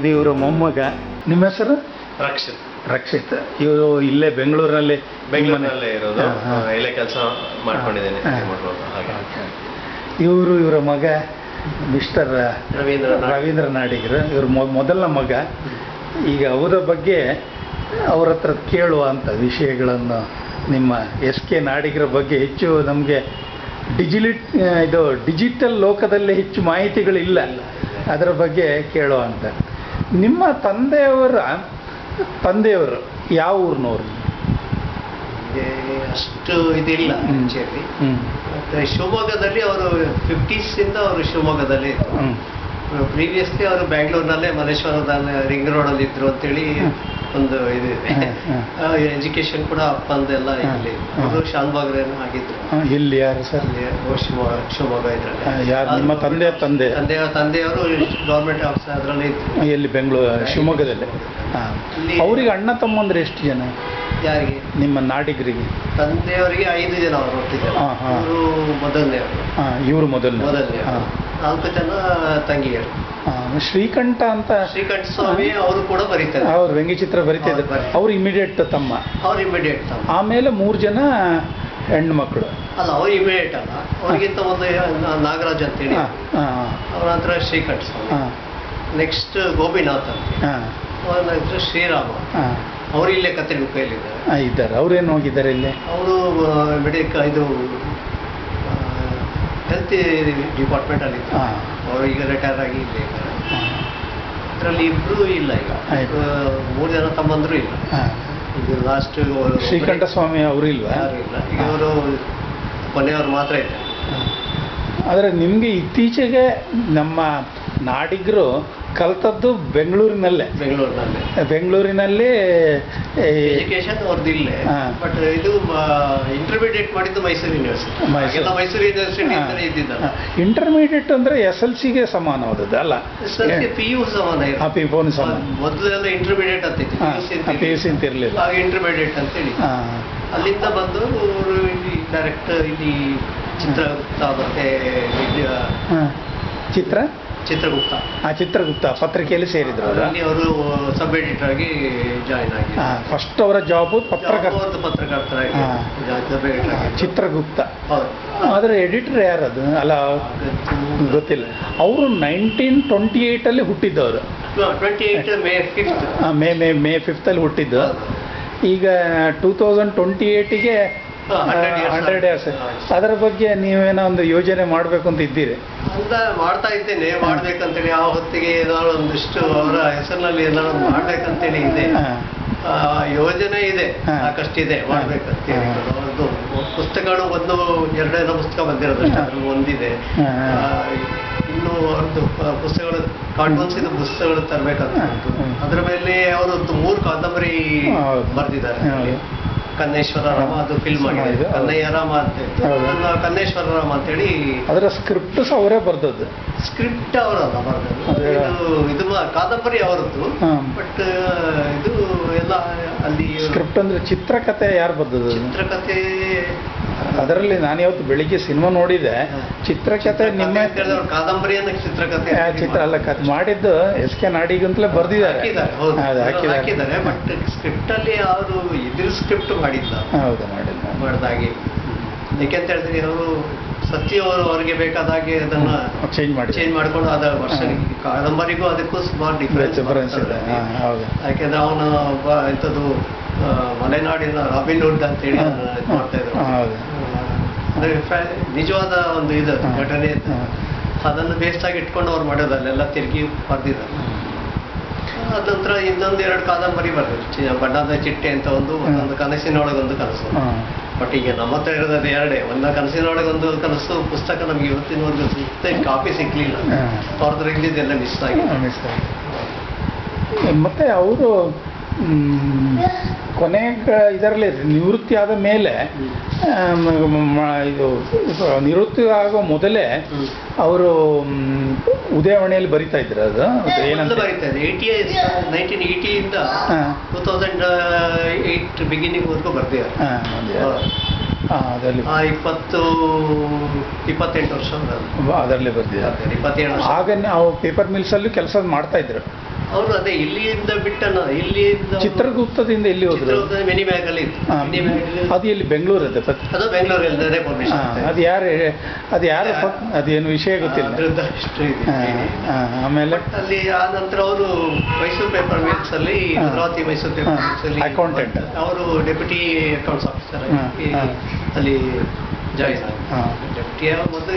ಇದು ಇವರು ಮೊಮ್ಮಗ. ನಿಮ್ಮ ಹೆಸರು? ರಕ್ಷಿತ್. ರಕ್ಷಿತ್. ಇವರು ಇಲ್ಲೇ ಬೆಂಗಳೂರಿನಲ್ಲಿ ಬೆಂಗಳೂರಿನಲ್ಲೇ ಇರೋದು. ಇಲ್ಲೇ ಕೆಲಸ ಮಾಡ್ಕೊಂಡಿದ್ದೇನೆ. ಇವರು ಇವರ ಮಗ ಮಿಸ್ಟರ್ ರವೀಂದ್ರ ರವೀಂದ್ರ ನಾಡಿಗರು. ಇವ್ರ ಮೊದಲ ಮೊದಲ ಮಗ. ಈಗ ಅವರ ಬಗ್ಗೆ ಅವ್ರ ಹತ್ರ ಅಂತ ವಿಷಯಗಳನ್ನು ನಿಮ್ಮ ಎಸ್ ಕೆ ನಾಡಿಗರ ಬಗ್ಗೆ ಹೆಚ್ಚು ನಮಗೆ ಡಿಜಿಲಿಟ್ ಇದು ಡಿಜಿಟಲ್ ಲೋಕದಲ್ಲಿ ಹೆಚ್ಚು ಮಾಹಿತಿಗಳಿಲ್ಲ. ಅದರ ಬಗ್ಗೆ ಕೇಳುವಂಥ ನಿಮ್ಮ ತಂದೆಯವರ ತಂದೆಯವರು ಯಾವ ಊರಿನವರು? ಅಷ್ಟು ಇದಿಲ್ಲ ಮುಂಚೆಯಲ್ಲಿ ಮತ್ತೆ ಶಿವಮೊಗ್ಗದಲ್ಲಿ ಅವರು ಫಿಫ್ಟೀಸಿಂದ ಅವರು ಶಿವಮೊಗ್ಗದಲ್ಲಿ ಪ್ರೀವಿಯಸ್ಲಿ ಅವರು ಬ್ಯಾಂಗ್ಳೂರ್ನಲ್ಲೇ ಮಲ್ಲೇಶ್ವರದ ರಿಂಗ್ ರೋಡಲ್ಲಿ ಅಲ್ಲಿ ಇದ್ರು ಅಂತೇಳಿ. ಒಂದು ಇದು. ಎಜುಕೇಶನ್ ಕೂಡ ಅಪ್ಪಂದು ಎಲ್ಲ ಇಲ್ಲಿ. ಅವರು ಶಾನ್ಭಾಗ್ರೇನು ಆಗಿದ್ರು. ಇಲ್ಲಿ ಯಾರು ಸರ್? ಶಿವಮೊಗ್ಗ ಶಿವಮೊಗ್ಗ ಇದ್ರಲ್ಲಿ. ಯಾರು? ನಿಮ್ಮ ತಂದೆ ತಂದೆ? ತಂದೆಯ ತಂದೆಯವರು ಗೌರ್ಮೆಂಟ್ ಆಫೀಸರ್ ಅದರಲ್ಲಿ ಇದ್ರು. ಎಲ್ಲಿ ಬೆಂಗಳೂರು ಶಿವಮೊಗ್ಗದಲ್ಲಿ. ಇಲ್ಲಿ- ಅವರಿಗೆ ಅಣ್ಣ ತಮ್ಮಂದ್ರೆ ಎಷ್ಟು ಜನ? ಯಾರಿಗೆ? ನಿಮ್ಮ ನಾಡಿಗರಿಗೆ. ತಂದೆಯವರಿಗೆ ಐದು ಜನ ಅವರು ಹುಟ್ಟಿದ್ದಾರೆ. ಇವರು ಮೊದಲನೆಯವರು ಹಾಂ ಇವರು ಮೊದಲನೇ ಮೊದಲನೇ ನಾಲ್ಕು ಜನ ತಂಗಿಯರು ಶ್ರೀಕಂಠ ಅಂತ ಶ್ರೀಕಂಠ ಸ್ವಾಮಿ ಅವರು ಕೂಡ ಬರೀತಾರೆ. ಅವ್ರು ವ್ಯಂಗ್ಯಚಿತ್ರ ಬರಿತಿದ್ರು. ಅವ್ರು ಇಮಿಡಿಯೇಟ್ ತಮ್ಮ. ಅವ್ರು ಇಮಿಡಿಯೇಟ್ ತಮ್ಮ. ಆಮೇಲೆ ಮೂರು ಜನ ಹೆಣ್ಣು ಮಕ್ಕಳು ಅಲ್ಲ ಅವ್ರು ಇಮಿಡಿಯೇಟ್ ಅಲ್ಲ. ಅವ್ರಿಗಿಂತ ಒಂದು ನಾಗರಾಜ್ ಅಂತೇಳಿ ಅವ್ರ ನಂತರ ಶ್ರೀಕಂಠ ಸ್ವಾಮಿ. ಹಾಂ. ನೆಕ್ಸ್ಟ್ ಗೋಪಿನಾಥ್ ಅಂತ ಹಾಂ. ಅವ್ರ ನಂತರ ಶ್ರೀರಾಮ. ಹಾಂ. ಅವರು ಇಲ್ಲೇ ಕತ್ತರಿ ಹಾಂ ಇದ್ದಾರೆ. ಏನು ಹೋಗಿದ್ದಾರೆ ಇಲ್ಲಿ? ಅವರು ಮೆಡಿಕ ಇದು ಹೆಲ್ತ್ ಡಿಪಾರ್ಟ್ಮೆಂಟ್ ಅಲ್ಲಿ ಹಾಂ. ಅವರು ಈಗ ರಿಟೈರ್ ಆಗಿ ಇಲ್ಲೇ ಅದರಲ್ಲಿ ಇಬ್ರು ಇಲ್ಲ ಈಗ. ಮೂರು ಜನ ತಮ್ಮಂದ್ರು ಇಲ್ಲ. ಇದು ಲಾಸ್ಟ್ ಶ್ರೀಕಂಠ ಸ್ವಾಮಿ ಅವರು ಇಲ್ವಾ? ಯಾರು ಇಲ್ಲ. ಈಗ ಅವರು ಕೊನೆಯವರು ಮಾತ್ರ ಇದ್ದಾರೆ. ಆದರೆ ನಿಮಗೆ ಇತ್ತೀಚೆಗೆ ನಮ್ಮ ನಾಡಿಗರು ಕಲ್ತದ್ದು ಬೆಂಗಳೂರಿನಲ್ಲೇ. ಬೆಂಗಳೂರಿನಲ್ಲಿ. ಬೆಂಗಳೂರಿನಲ್ಲಿ ಎಜುಕೇಶನ್ ಅವ್ರದ್ದು ಇಲ್ಲೇ. ಬಟ್ ಇದು ಇಂಟರ್ಮೀಡಿಯೇಟ್ ಮಾಡಿದ್ದು ಮೈಸೂರು ಯೂನಿವರ್ಸಿಟಿ ಮೈಸೂರು. ಯೂನಿವರ್ಸಿಟಿ ಇದ್ದಿದ್ದ ಇಂಟರ್ಮೀಡಿಯೇಟ್ ಅಂದ್ರೆ ಎಸ್ ಎಲ್ ಸಿಗೆ ಸಮಾನವಾದದ್ದು ಅಲ್ಲ? ಪಿ ಯು ಸಮಾನ ಪಿ ಫೋನ್ ಸಮಾನ. ಮೊದಲೆಲ್ಲ ಇಂಟರ್ಮೀಡಿಯೇಟ್ ಅಂತ ಪಿ ಯು ಸಿ ಅಂತ ಇರಲಿಲ್ಲ ಇಂಟರ್ಮೀಡಿಯೇಟ್ ಅಂತ ಹೇಳಿ. ಹಾಂ. ಅಲ್ಲಿಂದ ಬಂದು ಅವರು ಡೈರೆಕ್ಟ್ ಇಲ್ಲಿ ಚಿತ್ರಗುಪ್ತ ಮತ್ತೆ ಚಿತ್ರ? ಚಿತ್ರಗುಪ್ತ. ಆ ಚಿತ್ರಗುಪ್ತ ಪತ್ರಿಕೆಯಲ್ಲಿ ಸೇರಿದ್ರು ಅವರು. ಅಲ್ಲಿ ಅವರು ಸಬ್ ಎಡಿಟರ್ ಆಗಿ ಜಾಯಿನ್ ಆಗಿ ಫಸ್ಟ್ ಅವರ ಜಾಬು ಪತ್ರಕರ್ತ. ಪತ್ರಕರ್ತರ ಪತ್ರಕರ್ತರಾಗಿ ಹಾ. ಸಬ್ ಎಡಿಟರ್ ಆಗಿ ಚಿತ್ರಗುಪ್ತ. ಆದರೆ ಎಡಿಟರ್ ಅದು? ಅಲ್ಲ ಗೊತ್ತಿಲ್ಲ. ಅವರು ನೈನ್ಟೀನ್ ಟ್ವೆಂಟಿ ಏಯ್ಟಲ್ಲಿ ಹುಟ್ಟಿದ್ದವರು twenty eight May fifth May May May ಫಿಫ್ತಲ್ಲಿ ಹುಟ್ಟಿದ್ದು. ಈಗ ಟೂ ತೌಸಂಡ್ ಟ್ವೆಂಟಿ ಏಯ್ಟಿಗೆ ಹಾ, 100 ಹಂಡ್ರೆಡ್ ಇಯರ್ಸ್ ಅದರ ಬಗ್ಗೆ ನೀವೇನೋ ಒಂದು ಯೋಜನೆ ಮಾಡಬೇಕು ಅಂತ ಇದ್ದೀರಿ. ಅಂತ ಮಾಡ್ತಾ ಇದ್ದೇನೆ ಮಾಡ್ಬೇಕಂತೇಳಿ ಆ ಹೊತ್ತಿಗೆ ಏನಾದ್ರು ಒಂದಿಷ್ಟು ಅವರ ಹೆಸರಿನಲ್ಲಿ ಏನಾದ್ರು ಮಾಡ್ಬೇಕಂತೇಳಿ ಇದೆ ಯೋಜನೆ ಇದೆ. ಸಾಕಷ್ಟಿದೆ ಮಾಡ್ಬೇಕಂತೇಳಿ ಪುಸ್ತಕಗಳು ಒಂದು ಎರಡೇನೋ ಪುಸ್ತಕ ಬಂದಿರೋದು ಅಷ್ಟೇ ಹಾ. ಅದ್ರಲ್ಲಿ ಒಂದಿದೆ ಇನ್ನು ಅವ್ರದ್ದು ಪುಸ್ತಕಗಳು ಕಾರ್ಟೂನ್ಸ್ ಇದು ಪುಸ್ತಕಗಳು ತರಬೇಕಂತ. ಅದ್ರ ಮೇಲೆ ಅವರು ಮೂರು ಕಾದಂಬರಿ ಬರ್ದಿದ್ದಾರೆ. ಕನ್ನೇಶ್ವರ ರಾಮ ಅದು ಫಿಲ್ಮ್ ಹೌದು. ಕನ್ನಯ್ಯ ರಾಮ ಅಂತ ಇತ್ತು. ಕನ್ನೇಶ್ವರ ರಾಮ ಅಂತ ಹೇಳಿ ಅದರ ಸ್ಕ್ರಿಪ್ಟ್ ಸಹ ಅವರೇ ಬರ್ದದ್ದು. ಸ್ಕ್ರಿಪ್ಟ್ ಅವರಲ್ಲ ಬರ್ದದ್ದು. ಇದು ಇದು ಕಾದಂಬರಿ ಅವರದ್ದು. ಬಟ್ ಇದು ಎಲ್ಲ ಅಲ್ಲಿ ಸ್ಕ್ರಿಪ್ಟ್ ಅಂದ್ರೆ ಚಿತ್ರಕಥೆ ಯಾರು ಬರ್ದದ್ದು? ಚಿತ್ರಕಥೆ ಅದರಲ್ಲಿ ನಾನು ಯಾವತ್ತು ಬೆಳಿಗ್ಗೆ ಸಿನಿಮಾ ನೋಡಿದೆ. ಚಿತ್ರಕಥೆ ಅವ್ರು ಕಾದಂಬರಿಯನ್ನ ಚಿತ್ರಕಥೆ ಚಿತ್ರ ಅಲ್ಲ ಕಥೆ ಮಾಡಿದ್ದು ಎಸ್ ಕೆ ನಾಡಿಗಂತಲೇ ಬರ್ದಿದ್ದಾರೆ. ಹಾಕಿದ್ದಾರೆ ಬಟ್ ಸ್ಕ್ರಿಪ್ಟ್ ಅಲ್ಲಿ ಅವರು ಇದ್ರ ಸ್ಕ್ರಿಪ್ಟ್ ಮಾಡಿಲ್ಲ. ಹೌದು ಮಾಡಿಲ್ಲ. ಮಾಡಿದಾಗೆ ಯಾಕೆಂತ ಹೇಳಿದ್ರೆ ಅವರು ಸತ್ಯ ಅವರು ಅವರಿಗೆ ಬೇಕಾದ ಹಾಗೆ ಅದನ್ನ ಚೇಂಜ್ ಮಾಡಿ ಚೇಂಜ್ ಮಾಡ್ಕೊಂಡು ಅದ ವರ್ಷ ಕಾದಂಬರಿಗೂ ಅದಕ್ಕೂ ಸುಮಾರು ಡಿಫ್ರೆನ್ಸ್ ಇದೆ. ಹೌದು. ಯಾಕೆಂದ್ರೆ ಅವನು ಒಬ್ಬ ಎಂಥದ್ದು ಆ, ಮಲೆನಾಡಿನ ರಾಬಿನ್ ಹುಡ್ ಅಂತ ಹೇಳಿ ಮಾಡ್ತಾ ಇದ್ರು. ಅಂದ್ರೆ ನಿಜವಾದ ಒಂದು ಇದು. ಘಟನೆ ಇತ್ತು. ಅದನ್ನು ಬೇಸ್ಟ್ ಆಗಿ ಇಟ್ಕೊಂಡು ಅವ್ರು ಮಾಡೋದು ಅಲ್ಲೆಲ್ಲ ತಿರುಗಿ ಬರ್ದಿದ್ದಾರೆ ಅದ ನಂತರ ಇನ್ನೊಂದು ಎರಡು ಕಾದಂಬರಿ ಬರ್ತದೆ. ಬಣ್ಣದ ಚಿಟ್ಟೆ ಅಂತ ಒಂದು ಮತ್ತೊಂದು ಕನಸಿನೊಳಗೊಂದು ಕನಸು. ಬಟ್ ಈಗ ನಮ್ಮ ಹತ್ರ ಇರೋದು ಎರಡೇ. ಒಂದು ಕನಸಿನೊಳಗೊಂದು ಕನಸು ಪುಸ್ತಕ ನಮ್ಗೆ ಇವತ್ತಿನ ಒಂದು ಸಿಗ್ತಾ ಕಾಪಿ ಸಿಗ್ಲಿಲ್ಲ. ಅವ್ರದ್ದು ಇಲ್ಲಿದ್ದೆಲ್ಲ ಮಿಸ್ ಆಗಿದೆ. ಮಿಸ್ ಮತ್ತೆ ಅವರು ಕೊನೆ ಇದರಲ್ಲಿ ನಿವೃತ್ತಿ ಆದ ಮೇಲೆ ಇದು ನಿವೃತ್ತಿ ಆಗೋ ಮೊದಲೇ. ಅವರು ಉದಯವಾಣಿಯಲ್ಲಿ ಬರಿತಾ ಇದ್ರು ಅದು. ಏನಂತ ನೈನ್ಟೀನ್ ಏಯ್ಟಿಯಿಂದ ಹಾ. ಟೂ ತೌಸಂಡ್ ಏಯ್ಟ್ ಬಿಗಿನಿಂಗ್ ವರ್ಗೂ ಬರ್ದಿದ್ದಾರೆ. ಅದರಲ್ಲಿ ಆ ಇಪ್ಪತ್ತು ಇಪ್ಪತ್ತೆಂಟು ವರ್ಷ ಅದರಲ್ಲಿ ಬರ್ದಿದ್ದಾರೆ. ಇಪ್ಪತ್ತೇಳು ವರ್ಷ. ಆಗ ನಾವು ಪೇಪರ್ ಮಿಲ್ಸಲ್ಲೂ ಕೆಲಸ ಮಾಡ್ತಾ ಇದ್ರು. ಅವರು ಅದೇ ಇಲ್ಲಿಯಿಂದ ಬಿಟ್ಟನ ಇಲ್ಲಿಂದ ಚಿತ್ರಗುಪ್ತದಿಂದ ಎಲ್ಲಿ ಹೋದ್ರು? ಮಿನಿ ಬ್ಯಾಗ್ ಅಲ್ಲಿ ಇತ್ತು ಅದು ಎಲ್ಲಿ? ಬೆಂಗಳೂರು ಅದೇ ಅದು ಬೆಂಗಳೂರಲ್ಲಿ ಅದು ಯಾರು ಅದು ಯಾರು ಅದೇನು ವಿಷಯ ಗೊತ್ತಿಲ್ಲ. ಆಮೇಲೆ? ಅಲ್ಲಿ ಆ ನಂತರ ಅವರು ಮೈಸೂರು ಪೇಪರ್ ಮಿಲ್ಸ್ ಅಲ್ಲಿ ಅಮರಾವತಿ ಭದ್ರಾವತಿ ಮೈಸೂರು ಪೇಪರ್. ಮಿಲ್ಸ್ ಅಲ್ಲಿ ಅಕೌಂಟೆಂಟ್ ಅವರು ಡೆಪ್ಯೂಟಿ ಅಕೌಂಟ್ಸ್ ಆಫೀಸರ್. ಅಲ್ಲಿ ಜಾಯಿನ್. ಡೆಪ್ಯೂಟಿ ಮೊದಲು.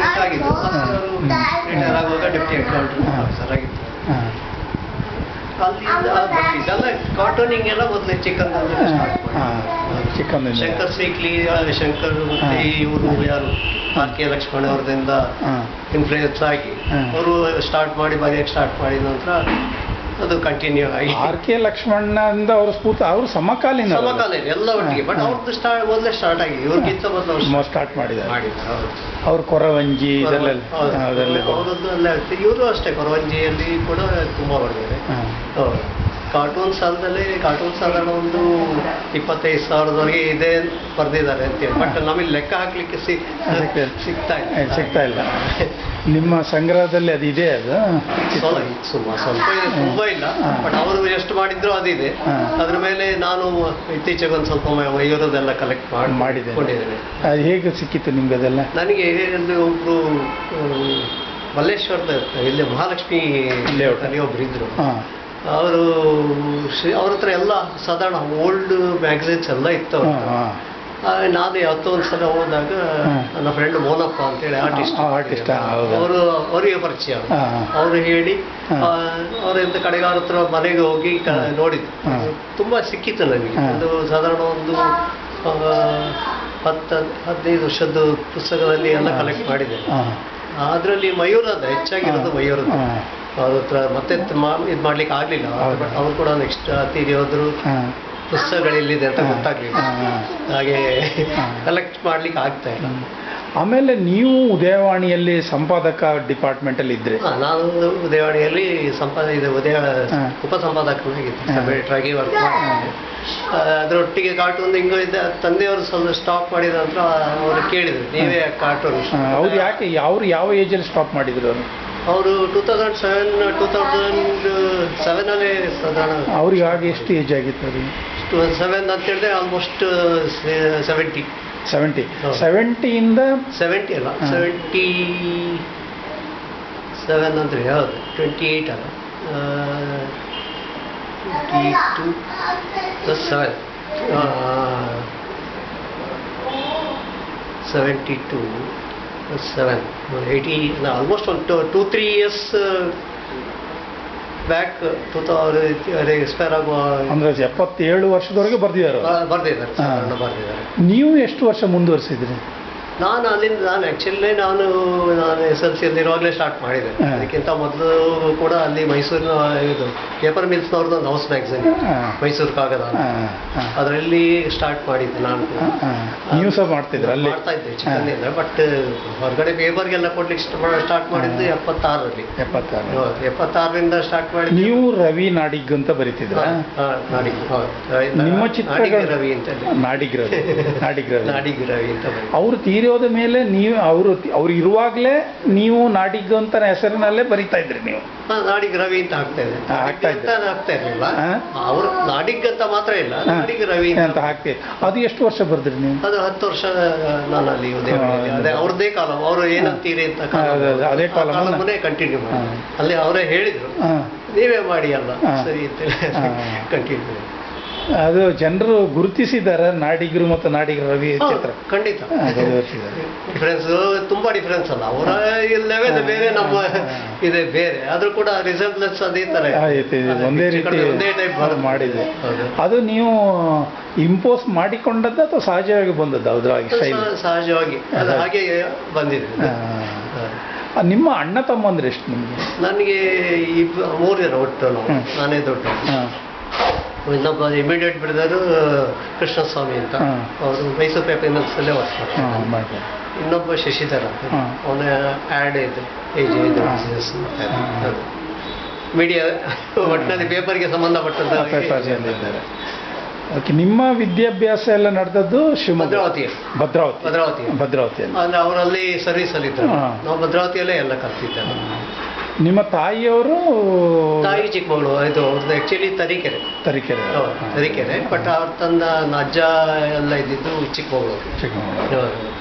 ರಿಟೈರ್ ಆಗುವಾಗ ಡೆಪ್ಯೂಟಿ ಅಕೌಂಟ್. ಆಫೀಸರ್ ಆಗಿತ್ತು ಅಲ್ಲಿಂದ but ಇದೆಲ್ಲ ಕಾರ್ಟೂನಿಂಗ್ ಎಲ್ಲ ಮೊದಲು ಚಿಕನ್ ಚಿಕನ್ ಶಂಕರ್ ಸೀಕ್ಲಿ ಶಂಕರ್ ಮತ್ತೆ. ಇವರು ಯಾರು? ಆರ್ ಕೆ ಲಕ್ಷ್ಮಣ ಅವ್ರದಿಂದ ಇನ್ಫ್ಲೂಯೆನ್ಸ್ ಆಗಿ ಅವರು ಸ್ಟಾರ್ಟ್ ಮಾಡಿ ಬರೆಯಕ್ಕೆ ಸ್ಟಾರ್ಟ್ ಮಾಡಿದ ನಂತರ ಅದು ಕಂಟಿನ್ಯೂ ಆಗಿ. ಆರ್ ಕೆ ಲಕ್ಷ್ಮಣ್ಣಂದ ಅವ್ರ ಸ್ಫೂರ್ತ ಅವರು ಸಮಕಾಲೀನ ಸಮಕಾಲೀನ ಎಲ್ಲ ಒಟ್ಟಿಗೆ. ಬಟ್. ಅವ್ರದ್ದು ಸ್ಟಾರ್ಟ್ ಮೊದಲೇ ಸ್ಟಾರ್ಟ್ ಆಗಿದೆ. ಇವ್ರಿಗಿಂತ ಮೊದಲು ಅವ್ರು ಸ್ಟಾರ್ಟ್ ಮಾಡಿದ್ದಾರೆ. ಅವ್ರು ಕೊರವಂಜಿ. ಅವ್ರದ್ದು ಅಲ್ಲೇ ಇವರು ಅಷ್ಟೇ ಕೊರವಂಜಿಯಲ್ಲಿ ಕೂಡ ತುಂಬಾ ಹೌದು. ಕಾರ್ಟೂನ್ ಸಾಲದಲ್ಲಿ ಕಾರ್ಟೂನ್ ಸಾಧಾರಣ ಒಂದು ಇಪ್ಪತ್ತೈದು ಸಾವಿರದವರೆಗೆ ಇದೆ ಬರೆದಿದ್ದಾರೆ ಅಂತೇಳಿ ಬಟ್ ನಮಗೆ ಲೆಕ್ಕ ಹಾಕ್ಲಿಕ್ಕೆ ಸಿ ಸಿಗ್ತಾ ಇಲ್ಲ. ಸಿಗ್ತಾ ಇಲ್ಲ. ನಿಮ್ಮ ಸಂಗ್ರಹದಲ್ಲಿ ಅದು ಇದೆ ಅದು? ಸ್ವಲ್ಪ ಸುಮ್ಮ ಸ್ವಲ್ಪ ಇದೆ ತುಂಬಾ ಇಲ್ಲ. ಬಟ್ ಅವರು ಎಷ್ಟು ಮಾಡಿದ್ರು ಅದಿದೆ. ಅದ್ರ ಮೇಲೆ ನಾನು ಇತ್ತೀಚೆಗೆ ಒಂದು ಸ್ವಲ್ಪ ಇವರದೆಲ್ಲ ಕಲೆಕ್ಟ್ ಮಾಡಿ ಮಾಡಿದೆ ಅದು ಹೇಗೆ ಸಿಕ್ಕಿತ್ತು ನಿಮ್ಗೆ ಅದೆಲ್ಲ? ನನಗೆ ಒಬ್ಬರು ಮಲ್ಲೇಶ್ವರದ ಇಲ್ಲಿ ಮಹಾಲಕ್ಷ್ಮಿ ಲೇಔಟ್ ಅಲ್ಲಿ ಒಬ್ರು ಇದ್ರು. ಅವರು ಅವ್ರ ಹತ್ರ ಎಲ್ಲ ಸಾಧಾರಣ ಓಲ್ಡ್ ಮ್ಯಾಗಝಿನ್ಸ್ ಎಲ್ಲ ಇತ್ತು ಅವ್ರ ಹಾಂ ಹತ್ರ. ಹಾಂ ಆ, ನಾನು ಯಾವತ್ತೋ ಒಂದು ಸಲ ಹೋದಾಗ ನನ್ನ ಫ್ರೆಂಡ್ ಮೋನಪ್ಪ ಅಂತೇಳಿ ಆರ್ಟಿಸ್ಟ್ ಆ, artist, ಆ, ಹೌದು. ಅವರು ಅವರಿಗೆ ಪರಿಚಯ ಹಾ, ಹಾ. ಅವರು ಹೇಳಿ ಹಾ. ಅವರಿಂದ ಕಡೆಗಾರ ಹತ್ರ ಮನೆಗೆ ಹೋಗಿ ಕ- ಹಾ. ನೋಡಿದ್ದು ಹಾ. ತುಂಬಾ ಸಿಕ್ಕಿತ್ತು ನನಗೆ ಅದು ಒಂದು ಸಾಧಾರಣ ಒಂದು ಆ, ಹತ್ತು ಹದಿನೈದು ವರ್ಷದ ಪುಸ್ತಕದಲ್ಲಿ ಎಲ್ಲ ಹಾ. ಕಲೆಕ್ಟ್ ಮಾಡಿದೆ ಹಾಂ ಅದರಲ್ಲಿ ಮಯೂರದ ಹೆಚ್ಚಾಗಿರೋದು ಮಯೂರದ ಹಾಂ ಅವ್ರ ಹತ್ರ ಮತ್ತೆ ಇದು ಮಾಡ್ಲಿಕ್ಕೆ ಆಗ್ಲಿಲ್ಲ. ಬಟ್ ಅವ್ರು ಕೂಡ ನೆಕ್ಸ್ಟ್ ಅತಿಥಿ ಹೋದ್ರು ಪುಸ್ತಕಗಳಿಲ್ಲಿದೆ ಅಂತ ಗೊತ್ತಾಗ್ಲಿಲ್ಲ. ಹಾಗೆ ಕಲೆಕ್ಟ್ ಮಾಡ್ಲಿಕ್ಕೆ ಆಗ್ತಾ ಇಲ್ಲ. ಆಮೇಲೆ ನೀವು ಉದಯವಾಣಿಯಲ್ಲಿ ಸಂಪಾದಕ ಡಿಪಾರ್ಟ್ಮೆಂಟ್ ಅಲ್ಲಿ ಇದ್ರೆ ನಾನು ಉದಯವಾಣಿಯಲ್ಲಿ ಸಂಪಾದ ಇದು ಉದಯ. ಉಪ ಸಂಪಾದಕನಾಗಿದ್ದೆ ವರ್ಕ್ ಅದರೊಟ್ಟಿಗೆ ಕಾರ್ಟೂನ್ ಹಿಂಗ ಇದೆ ತಂದೆಯವರು ಸ್ವಲ್ಪ ಸ್ಟಾಪ್ ಮಾಡಿದ ನಂತರ ಅವರು ಕೇಳಿದ್ರು ನೀವೇ ಕಾರ್ಟೂನ್ ಅವ್ರು ಯಾಕೆ ಅವ್ರು ಯಾವ ಏಜಲ್ಲಿ ಸ್ಟಾಪ್ ಮಾಡಿದ್ರು ಅವರು? ಅವರು two thousand seven two thousand ಸೆವೆನಲ್ಲೇ ಸಾಧಾರಣ ಅವ್ರಿಗೆ ಆಗ ಎಷ್ಟು ಏಜ್ ಆಗಿತ್ತು ಅವ್ರಿಗೆ ಸೆವೆನ್ ಅಂತ ಹೇಳಿದ್ರೆ ಆಲ್ಮೋಸ್ಟ್ ಸೆವೆಂಟಿ ಸೆವೆಂಟಿ ಹೌದು. ಸೆವೆಂಟಿಯಿಂದ ಸೆವೆಂಟಿ ಅಲ್ಲ. ಸೆವೆಂಟಿ ಸೆವೆನ್ ಅಂದರೆ ಯಾವುದು ಟ್ವೆಂಟಿ ಏಯ್ಟ್ ಅಲ್ಲ. Twenty two plus seven seventy two plus seven eighty almost ಒಂದು two three years back two thousand expire ಆಗುವ ಅಂದ್ರೆ ಎಪ್ಪತ್ತೇಳು ವರ್ಷದವರೆಗೆ ಬರ್ದಿದ್ದಾರೆ. ಬರ್ದಿದ್ದಾರೆ ಹಾ. ಸಾಧಾರಣ ಬರ್ದಿದ್ದಾರೆ ನೀವು ಎಷ್ಟು ವರ್ಷ ಮುಂದುವರಿಸಿದ್ರಿ ನಾನು ಅಲ್ಲಿಂದ ನಾನು ಆ್ಯಕ್ಚುಲಿ ನಾನು ನಾನು ಎಸ್ ಎಲ್ ಸಿಯಲ್ಲಿ ಇರುವಾಗಲೇ ಸ್ಟಾರ್ಟ್ ಮಾಡಿದೆ. ಅದಕ್ಕಿಂತ ಮೊದಲು ಕೂಡ ಅಲ್ಲಿ ಮೈಸೂರಿನ ಇದು ಪೇಪರ್ ಮಿಲ್ಸ್ನವ್ರದ್ದು ಒಂದು ಹೌಸ್ ಮ್ಯಾಗ್ಝಿನ್. ಮೈಸೂರು ಕಾಗದ ಅದರಲ್ಲಿ ಸ್ಟಾರ್ಟ್ ಮಾಡಿದ್ದೆ ನಾನು ನ್ಯೂಸ್ ಮಾಡ್ತಿದ್ದೆ ಹಾ. ನೀವು ಸಹ ಮಾಡ್ತಿದ್ರ ಅಲ್ಲಿ? ಮಾಡ್ತಾ ಇದ್ದೆ ಚಿಕ್ಕಂದಿಂದ ಬಟ್ ಹೊರಗಡೆ ಪೇಪರ್ಗೆಲ್ಲ ಕೊಡ್ಲಿಕ್ಕೆ ಸ್ಟಾರ್ಟ್ ಮಾಡಿದ್ದು. ಎಪ್ಪತ್ತಾರರಲ್ಲಿ. ಎಪ್ಪತ್ತಾರು ಎಪ್ಪತ್ತಾರರಿಂದ ಸ್ಟಾರ್ಟ್ ಮಾಡಿ ನೀವು ರವಿ ನಾಡಿಗ್ ಅಂತ ಬರೀತಿದ್ರ. ನಿಮ್ಮ ಚಿತ್ರ ರವಿ ಅಂತ. ನಾಡಿಗ್ ರವಿ ನಾಡಿಗ್ ರವಿ. ನಾಡಿಗ್ ರವಿ ಅಂತ ಅವ್ರು ಅವ್ರು ತೀರೋದ ಮೇಲೆ ನೀವು ಅವರು ಅವ್ರು ಇರುವಾಗಲೇ ನೀವು ನಾಡಿಗ್ ಅಂತ ಹೆಸರಿನಲ್ಲೇ ಬರಿತಾ ಇದ್ರಿ ನೀವು. ನಾಡಿಗ್ ರವಿ ಅಂತ ಆಗ್ತಾ ಇದೆ. ಹಾ, ಆಗ್ತಾ ನಾಡಿಗ್ ಅಂತ ಆಗ್ತಾ ಇರ್ಲಿಲ್ಲ ಹಾ? ಅವರು ನಾಡಿಗ್ ಅಂತ ಮಾತ್ರ ಇಲ್ಲ. ನಾಡಿಗ್ ರವಿ ಅಂತ. ಹಾಕ್ತೀವಿ ಹಾಕ್ತಿ ಅದು ಎಷ್ಟು ವರ್ಷ ಬರ್ದ್ರಿ ನೀವು? ಅದು ಹತ್ತು ವರ್ಷ ನಾನು ಅಲ್ಲಿ ಅದೇ ಅವ್ರದ್ದೇ ಕಾಲಂ ಅವರು ಏನಂತೀರಿ ಅಂತ ಅದೇ, ಕಾಲಮನ್ನೇ ಕಂಟಿನ್ಯೂ ಮಾಡಿ. ಅಲ್ಲಿ ಅವರೇ ಹೇಳಿದ್ರು. ನೀವೇ ಮಾಡಿ ಅಲ್ಲ. ಸರಿ ಅಂತ. ಕಂಟಿನ್ಯೂ ಅದು ಜನರು ಗುರುತಿಸಿದ್ದಾರೆ ನಾಡಿಗರು ಮತ್ತು ನಾಡಿಗರ ರವಿ ಚಿತ್ರ. ಖಂಡಿತ. ಡಿಫ್ರೆನ್ಸ್ ತುಂಬಾ ಡಿಫ್ರೆನ್ಸ್ ಅಲ್ಲ. ಅವರ ಲೆವೆಲ್ ಬೇರೆ ನಮ್ಮ ಇದೆ ಬೇರೆ. ಆದ್ರೂ ಕೂಡ ರಿಸೆಂಬ್ಲೆನ್ಸ್ ಅದೇ ತರ ಒಂದೇ ರೀತಿ ಒಂದೇ ಟೈಪ್ ಮಾಡಿದೆ. ಅದು ನೀವು ಇಂಪೋಸ್ ಮಾಡಿಕೊಂಡದ್ದು ಅಥವಾ ಸಹಜವಾಗಿ ಬಂದದ್ದು? ಅದ್ರಾಗಿ ಸಹಜವಾಗಿ. ಅದು ಹಾಗೆ ಬಂದಿದೆ. ನಿಮ್ಮ ಅಣ್ಣ ತಮ್ಮಂದ್ರೆ ಎಷ್ಟು ನಿಮಗೆ? ನನಗೆ ಇಬ್ಬ ಮೂರು ಜನ ಒಟ್ಟು ನಾವು. ನಾನೇ ದೊಡ್ಡ ಇನ್ನೊಬ್ಬ ಇಮಿಡಿಯೇಟ್ ಬ್ರದರು ಕೃಷ್ಣಸ್ವಾಮಿ ಅಂತ. ಅವರು ಮೈಸೂರು ಪೇಪರ್ ಇನ್ನೊಂದ್ಸಲೇ ವರ್ಕ್ ಮಾಡ್ತಾರೆ ಇನ್ನೊಬ್ಬ ಶಶಿಧರ ಅಂತ. ಅವನ ಆ್ಯಡ್ ಇದೆ ಏಜ್ ಇದೆ. ಮೀಡಿಯಾ ಒಟ್ಟಿನಲ್ಲಿ ಪೇಪರ್ಗೆ ಸಂಬಂಧಪಟ್ಟಂತ ಇದ್ದಾರೆ. ಓಕೆ ನಿಮ್ಮ ವಿದ್ಯಾಭ್ಯಾಸ ಎಲ್ಲ ನಡೆದದ್ದು ಶಿವಮೊಗ್ಗ ಭದ್ರಾವತಿ. ಭದ್ರಾವತಿ. ಭದ್ರಾವತಿ. ಭದ್ರಾವತಿಯಲ್ಲಿ. ಅಂದ್ರೆ ಅವರಲ್ಲಿ ಸರ್ವಿಸ್ ಅಲ್ಲಿ ಇದ್ರು ನಾವು ಭದ್ರಾವತಿಯಲ್ಲೇ ಎಲ್ಲ ಕಲ್ತಿದ್ದೆ ನಿಮ್ಮ ತಾಯಿಯವರು ತಾಯಿ ಚಿಕ್ಕಮಗಳೂರು ಇದು ಅವ್ರದ್ದು ಆ್ಯಕ್ಚುಲಿ ತರೀಕೆರೆ. ತರೀಕೆರೆ. ಹೌದು, ತರೀಕೆರೆ ಬಟ್ ಅವ್ರ ನನ್ನ ಅಜ್ಜ ಎಲ್ಲ ಇದ್ದಿದ್ದು ಚಿಕ್ಕಮಗಳೂರು. ಚಿಕ್ಕಮಗಳೂರು.